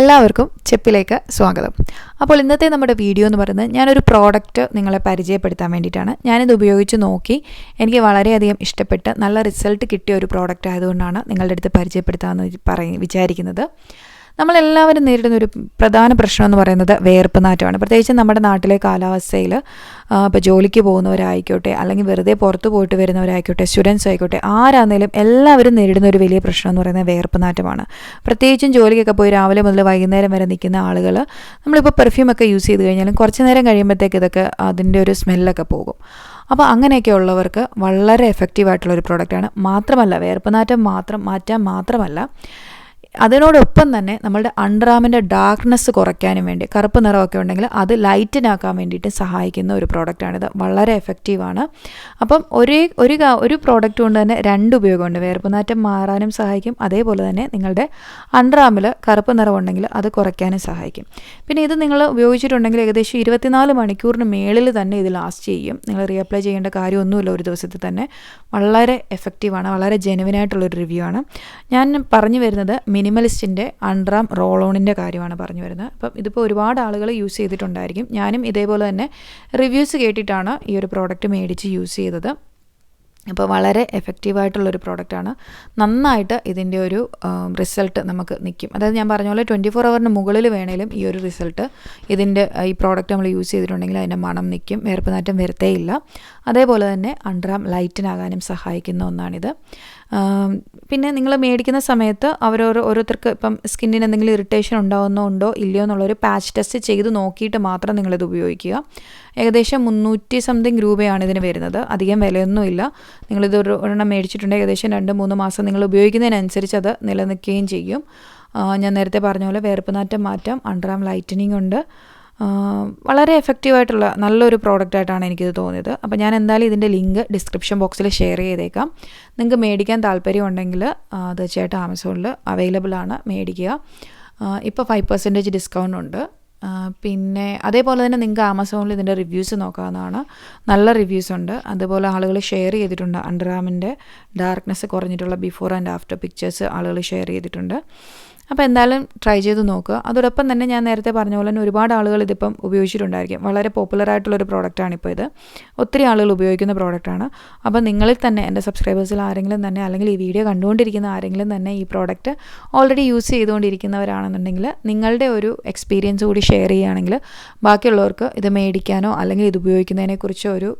എല്ലാവർക്കും ചെപ്പിലേക്ക് സ്വാഗതം. അപ്പോൾ ഇന്നത്തെ നമ്മുടെ വീഡിയോ എന്ന് പറയുന്നത് ഞാനൊരു പ്രോഡക്റ്റ് നിങ്ങളെ പരിചയപ്പെടുത്താൻ വേണ്ടിയിട്ടാണ്. ഞാനിത് ഉപയോഗിച്ച് നോക്കി എനിക്ക് വളരെയധികം ഇഷ്ടപ്പെട്ട് നല്ല റിസൾട്ട് കിട്ടിയ ഒരു പ്രോഡക്റ്റ് ആയതുകൊണ്ടാണ് നിങ്ങളുടെ അടുത്ത് പരിചയപ്പെടുത്താമെന്ന് പറയ വിചാരിക്കുന്നത്. നമ്മളെല്ലാവരും നേരിടുന്ന ഒരു പ്രധാന പ്രശ്നം എന്ന് പറയുന്നത് വേർപ്പ് നാറ്റമാണ്. പ്രത്യേകിച്ച് നമ്മുടെ നാട്ടിലെ കാലാവസ്ഥയിൽ ഇപ്പോൾ ജോലിക്ക് പോകുന്നവരായിക്കോട്ടെ അല്ലെങ്കിൽ വെറുതെ പുറത്ത് പോയിട്ട് വരുന്നവരായിക്കോട്ടെ സ്റ്റുഡൻസ് ആയിക്കോട്ടെ ആരാന്നേലും എല്ലാവരും നേരിടുന്ന ഒരു വലിയ പ്രശ്നം എന്ന് പറയുന്നത് വേർപ്പ് നാറ്റമാണ്. പ്രത്യേകിച്ചും ജോലിക്കൊക്കെ പോയി രാവിലെ മുതൽ വൈകുന്നേരം വരെ നിൽക്കുന്ന ആളുകൾ നമ്മളിപ്പോൾ പെർഫ്യൂമൊക്കെ യൂസ് ചെയ്ത് കഴിഞ്ഞാലും കുറച്ച് നേരം കഴിയുമ്പോഴത്തേക്ക് ഇതൊക്കെ അതിന്റെ ഒരു സ്മെല്ലൊക്കെ പോകും. അപ്പോൾ അങ്ങനെയൊക്കെ ഉള്ളവർക്ക് വളരെ എഫക്റ്റീവ് ആയിട്ടുള്ള ഒരു പ്രോഡക്റ്റാണ് മാത്രമല്ല വേർപ്പ് നാറ്റം മാത്രം മാറ്റാൻ മാത്രമല്ല അതിനോടൊപ്പം തന്നെ നമ്മളുടെ അണ്ടർആമിന്റെ ഡാർക്ക്നെസ് കുറയ്ക്കാനും വേണ്ടി കറുപ്പ് നിറമൊക്കെ ഉണ്ടെങ്കിൽ അത് ലൈറ്റനാക്കാൻ വേണ്ടിയിട്ട് സഹായിക്കുന്ന ഒരു പ്രോഡക്റ്റാണിത് വളരെ എഫക്റ്റീവാണ് അപ്പം ഒരേ ഒരു ഒരു പ്രോഡക്റ്റ് കൊണ്ട് തന്നെ രണ്ട് ഉപയോഗമുണ്ട്. വേർപ്പുനാറ്റം മാറാനും സഹായിക്കും. അതേപോലെ തന്നെ നിങ്ങളുടെ അണ്ടർആമിൽ കറുപ്പ് നിറമുണ്ടെങ്കിൽ അത് കുറയ്ക്കാനും സഹായിക്കും. പിന്നെ ഇത് നിങ്ങൾ ഉപയോഗിച്ചിട്ടുണ്ടെങ്കിൽ ഏകദേശം ഇരുപത്തിനാല് മണിക്കൂറിന് മേളിൽ തന്നെ ഇത് ലാസ്റ്റ് ചെയ്യും. നിങ്ങൾ റീഅപ്ലൈ ചെയ്യേണ്ട കാര്യമൊന്നുമില്ല ഒരു ദിവസത്തിൽ തന്നെ. വളരെ എഫക്റ്റീവാണ് വളരെ ജെനുവിനായിട്ടുള്ളൊരു റിവ്യൂ ആണ്. ഞാൻ പറഞ്ഞു വരുന്നത് മിനിമലിസ്റ്റിന്റെ അൺറാം റോളോണിന്റെ കാര്യമാണ് പറഞ്ഞു വരുന്നത്. അപ്പം ഇതിപ്പോൾ ഒരുപാട് ആളുകൾ യൂസ് ചെയ്തിട്ടുണ്ടായിരിക്കും. ഞാനും ഇതേപോലെ തന്നെ റിവ്യൂസ് കേട്ടിട്ടാണ് ഈ ഒരു പ്രോഡക്റ്റ് മേടിച്ച് യൂസ് ചെയ്തത്. അപ്പോൾ വളരെ എഫക്റ്റീവായിട്ടുള്ളൊരു പ്രോഡക്റ്റാണ് നന്നായിട്ട് ഇതിന്റെ ഒരു റിസൾട്ട് നമുക്ക് നിൽക്കും. അതായത് ഞാൻ പറഞ്ഞ പോലെ ട്വന്റി ഫോർ അവറിന് മുകളിൽ വേണേലും ഈ ഒരു റിസൾട്ട് ഇതിന്റെ ഈ പ്രോഡക്റ്റ് നമ്മൾ യൂസ് ചെയ്തിട്ടുണ്ടെങ്കിൽ അതിന്റെ മണം നിൽക്കും വേർപ്പ് നാറ്റം വരത്തേയില്ല. അതേപോലെ തന്നെ അണ്ടറാം ലൈറ്റിനാകാനും സഹായിക്കുന്ന ഒന്നാണിത്. പിന്നെ നിങ്ങൾ മേടിക്കുന്ന സമയത്ത് അവരോരോ ഓരോരുത്തർക്ക് ഇപ്പം സ്കിന്നിന് എന്തെങ്കിലും ഇറിറ്റേഷൻ ഉണ്ടാകുന്നോ ഉണ്ടോ ഇല്ലയോ എന്നുള്ളൊരു പാച്ച് ടെസ്റ്റ് ചെയ്ത് നോക്കിയിട്ട് മാത്രം നിങ്ങളിത് ഉപയോഗിക്കുക. ഏകദേശം മുന്നൂറ്റി സംതിങ് രൂപയാണ് ഇതിന് വരുന്നത്. അധികം വിലയൊന്നുമില്ല. നിങ്ങളിത് ഒരു ഒരെണ്ണം മേടിച്ചിട്ടുണ്ടെങ്കിൽ ഏകദേശം രണ്ട് മൂന്ന് മാസം നിങ്ങൾ ഉപയോഗിക്കുന്നതിനനുസരിച്ച് അത് നിലനിൽക്കുകയും ചെയ്യും. ഞാൻ നേരത്തെ പറഞ്ഞ പോലെ വേർപ്പനാറ്റം മാറ്റം അണ്ടറാം ലൈറ്റനിങ് ഉണ്ട്. വളരെ എഫക്റ്റീവായിട്ടുള്ള നല്ലൊരു പ്രോഡക്റ്റായിട്ടാണ് എനിക്കിത് തോന്നിയത്. അപ്പോൾ ഞാൻ എന്തായാലും ഇതിന്റെ ലിങ്ക് ഡിസ്ക്രിപ്ഷൻ ബോക്സിൽ ഷെയർ ചെയ്തേക്കാം. നിങ്ങൾക്ക് മേടിക്കാൻ താല്പര്യമുണ്ടെങ്കിൽ തീർച്ചയായിട്ടും ആമസോണിൽ അവൈലബിൾ ആണ് മേടിക്കുക. ഇപ്പോൾ ഫൈവ് പെർസെന്റേജ് ഡിസ്കൗണ്ട് ഉണ്ട്. പിന്നെ അതേപോലെ തന്നെ നിങ്ങൾക്ക് ആമസോണിൽ ഇതിന്റെ റിവ്യൂസ് നോക്കാവുന്നതാണ്. നല്ല റിവ്യൂസ് ഉണ്ട്. അതുപോലെ ആളുകൾ ഷെയർ ചെയ്തിട്ടുണ്ട്. അണ്ടർആമിന്റെ ഡാർക്ക്നെസ് കുറഞ്ഞിട്ടുള്ള ബിഫോർ ആൻഡ് ആഫ്റ്റർ പിക്ചേഴ്സ് ആളുകൾ ഷെയർ ചെയ്തിട്ടുണ്ട്. അപ്പോൾ എന്തായാലും ട്രൈ ചെയ്ത് നോക്കുക അതോടൊപ്പം തന്നെ ഞാൻ നേരത്തെ പറഞ്ഞ പോലെ തന്നെ ഒരുപാട് ആളുകൾ ഇതിപ്പം ഉപയോഗിച്ചിട്ടുണ്ടായിരിക്കും. വളരെ പോപ്പുലർ ആയിട്ടുള്ളൊരു പ്രോഡക്റ്റാണ് ഇപ്പോൾ ഇത്. ഒത്തിരി ആളുകൾ ഉപയോഗിക്കുന്ന പ്രോഡക്റ്റാണ് അപ്പോൾ നിങ്ങളിൽ തന്നെ എന്റെ സബ്സ്ക്രൈബേഴ്സിൽ ആരെങ്കിലും തന്നെ അല്ലെങ്കിൽ ഈ വീഡിയോ കണ്ടുകൊണ്ടിരിക്കുന്ന ആരെങ്കിലും തന്നെ ഈ പ്രോഡക്റ്റ് ഓൾറെഡി യൂസ് ചെയ്തുകൊണ്ടിരിക്കുന്നവരാണെന്നുണ്ടെങ്കിൽ നിങ്ങളുടെ ഒരു എക്സ്പീരിയൻസ് കൂടി ഷെയർ ചെയ്യുകയാണെങ്കിൽ ബാക്കിയുള്ളവർക്ക് ഇത് മേടിക്കാനോ അല്ലെങ്കിൽ ഇത് ഉപയോഗിക്കുന്നതിനെക്കുറിച്ചോ ഒരു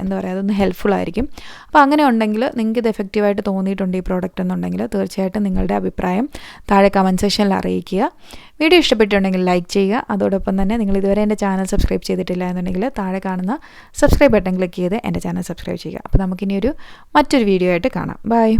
എന്താ പറയുക അതൊന്ന് ഹെൽപ്ഫുൾ ആയിരിക്കും. അപ്പോൾ അങ്ങനെ ഉണ്ടെങ്കിൽ നിങ്ങൾക്ക് ഇത് എഫക്റ്റീവായിട്ട് തോന്നിയിട്ടുണ്ട് ഈ പ്രോഡക്റ്റ് എന്നുണ്ടെങ്കിൽ തീർച്ചയായിട്ടും നിങ്ങളുടെ അഭിപ്രായം താഴെ കമന്റ് സെക്ഷനിൽ അറിയിക്കുക. വീഡിയോ ഇഷ്ടപ്പെട്ടിട്ടുണ്ടെങ്കിൽ ലൈക്ക് ചെയ്യുക. അതോടൊപ്പം തന്നെ നിങ്ങൾ ഇതുവരെ എന്റെ ചാനൽ സബ്സ്ക്രൈബ് ചെയ്തിട്ടില്ല എന്നുണ്ടെങ്കിൽ താഴെ കാണുന്ന സബ്സ്ക്രൈബ് ബട്ടൺ ക്ലിക്ക് ചെയ്ത് എന്റെ ചാനൽ സബ്സ്ക്രൈബ് ചെയ്യുക. അപ്പോൾ നമുക്കിനി ഒരു മറ്റൊരു വീഡിയോ ആയിട്ട് കാണാം. ബൈ